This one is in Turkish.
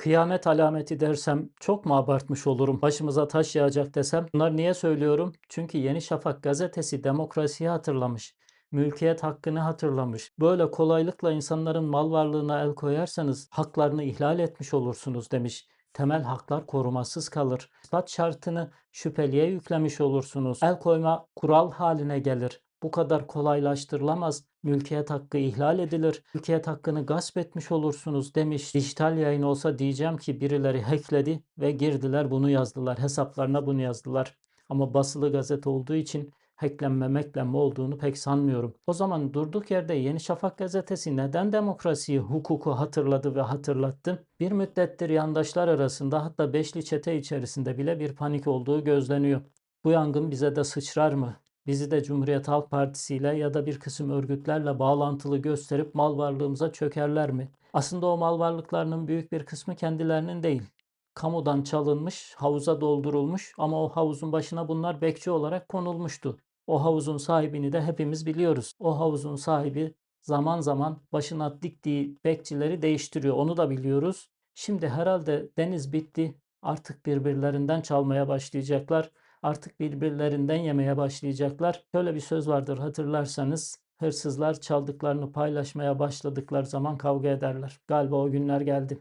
Kıyamet alameti dersem çok mu abartmış olurum? Başımıza taş yağacak desem. Bunlar niye söylüyorum? Çünkü Yeni Şafak gazetesi demokrasiyi hatırlamış. Mülkiyet hakkını hatırlamış. Böyle kolaylıkla insanların mal varlığına el koyarsanız haklarını ihlal etmiş olursunuz demiş. Temel haklar korumasız kalır. İspat şartını şüpheliye yüklemiş olursunuz. El koyma kural haline gelir. Bu kadar kolaylaştırılamaz. Mülkiyet hakkı ihlal edilir. Mülkiyet hakkını gasp etmiş olursunuz demiş. Dijital yayın olsa diyeceğim ki birileri hackledi ve girdiler bunu yazdılar. Hesaplarına bunu yazdılar. Ama basılı gazete olduğu için hacklenme meklenme olduğunu pek sanmıyorum. O zaman durduk yerde Yeni Şafak gazetesi neden demokrasiyi, hukuku hatırladı ve hatırlattı? Bir müddettir yandaşlar arasında hatta beşli çete içerisinde bile bir panik olduğu gözleniyor. Bu yangın bize de sıçrar mı? Bizi de Cumhuriyet Halk Partisi ile ya da bir kısım örgütlerle bağlantılı gösterip mal varlığımıza çökerler mi? Aslında o mal varlıklarının büyük bir kısmı kendilerinin değil. Kamudan çalınmış, havuza doldurulmuş ama o havuzun başına bunlar bekçi olarak konulmuştu. O havuzun sahibini de hepimiz biliyoruz. O havuzun sahibi zaman zaman başına diktiği bekçileri değiştiriyor. Onu da biliyoruz. Şimdi herhalde deniz bitti. Artık birbirlerinden çalmaya başlayacaklar. Artık birbirlerinden yemeye başlayacaklar. Şöyle bir söz vardır hatırlarsanız. Hırsızlar çaldıklarını paylaşmaya başladıkları zaman kavga ederler. Galiba o günler geldi.